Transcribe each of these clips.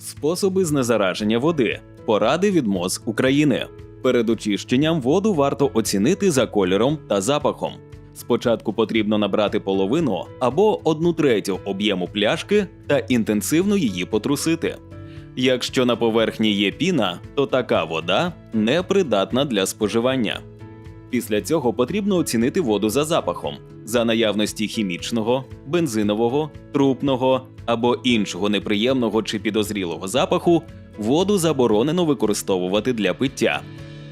Способи знезараження води. Поради від МОЗ України. Перед очищенням воду варто оцінити за кольором та запахом. Спочатку потрібно набрати половину або одну третю об'єму пляшки та інтенсивно її потрусити. Якщо на поверхні є піна, то така вода непридатна для споживання. Після цього потрібно оцінити воду за запахом, за наявності хімічного, бензинового, трупного або іншого неприємного чи підозрілого запаху, воду заборонено використовувати для пиття.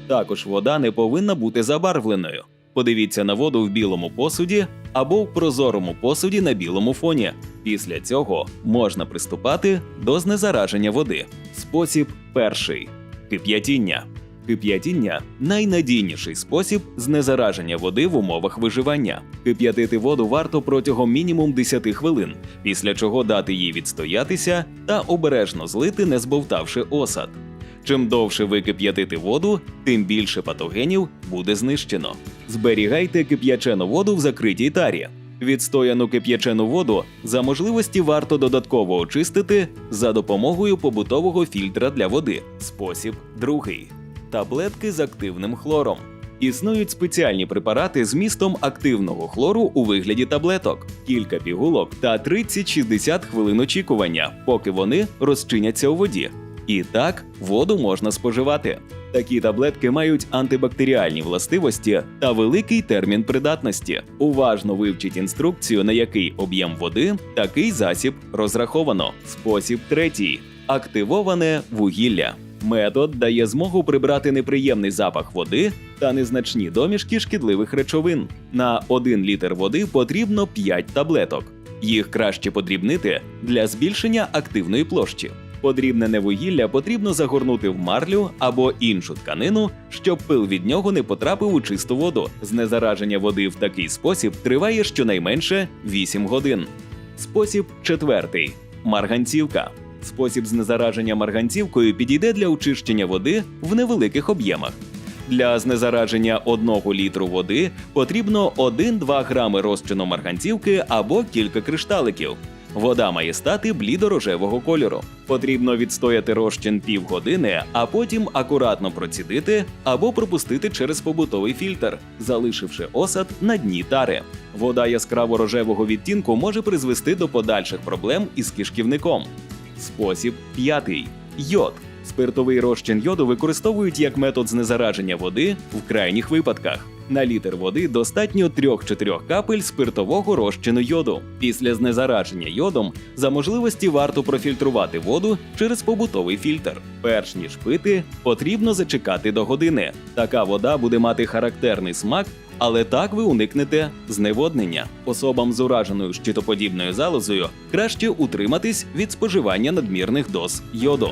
Також вода не повинна бути забарвленою. Подивіться на воду в білому посуді або в прозорому посуді на білому фоні. Після цього можна приступати до знезараження води. Спосіб перший кип'ятіння. Кип'ятіння найнадійніший спосіб знезараження води в умовах виживання. Кип'ятити воду варто протягом мінімум 10 хвилин, після чого дати їй відстоятися та обережно злити, не збовтавши осад. Чим довше ви кип'ятите воду, тим більше патогенів буде знищено. Зберігайте кип'ячену воду в закритій тарі. Відстояну кип'ячену воду за можливості варто додатково очистити за допомогою побутового фільтра для води. Спосіб другий таблетки з активним хлором. Існують спеціальні препарати з містом активного хлору у вигляді таблеток, кілька пігулок та 30-60 хвилин очікування, поки вони розчиняться у воді. І так воду можна споживати. Такі таблетки мають антибактеріальні властивості та великий термін придатності. Уважно вивчіть інструкцію, на який об'єм води такий засіб розраховано. Спосіб третій активоване вугілля. Метод дає змогу прибрати неприємний запах води та незначні домішки шкідливих речовин. На 1 літр води потрібно 5 таблеток. Їх краще подрібнити для збільшення активної площі. Подрібнене вугілля потрібно загорнути в марлю або іншу тканину, щоб пил від нього не потрапив у чисту воду. Знезараження води в такий спосіб триває щонайменше 8 годин. Спосіб четвертий марганцівка. Спосіб знезараження марганцівкою підійде для очищення води в невеликих об'ємах. Для знезараження 1 літру води потрібно 1-2 грами розчину марганцівки або кілька кришталиків. Вода має стати блідо-рожевого кольору. Потрібно відстояти розчин півгодини, а потім акуратно процідити або пропустити через побутовий фільтр, залишивши осад на дні тари. Вода яскраво рожевого відтінку може призвести до подальших проблем із кишківником. Спосіб п'ятий йод. Спиртовий розчин йоду використовують як метод знезараження води в крайніх випадках. На літр води достатньо 3-4 капель спиртового розчину йоду. Після знезараження йодом за можливості варто профільтрувати воду через побутовий фільтр. Перш ніж пити, потрібно зачекати до години. Така вода буде мати характерний смак, але так ви уникнете зневоднення. Особам з ураженою щитоподібною залозою краще утриматись від споживання надмірних доз йоду.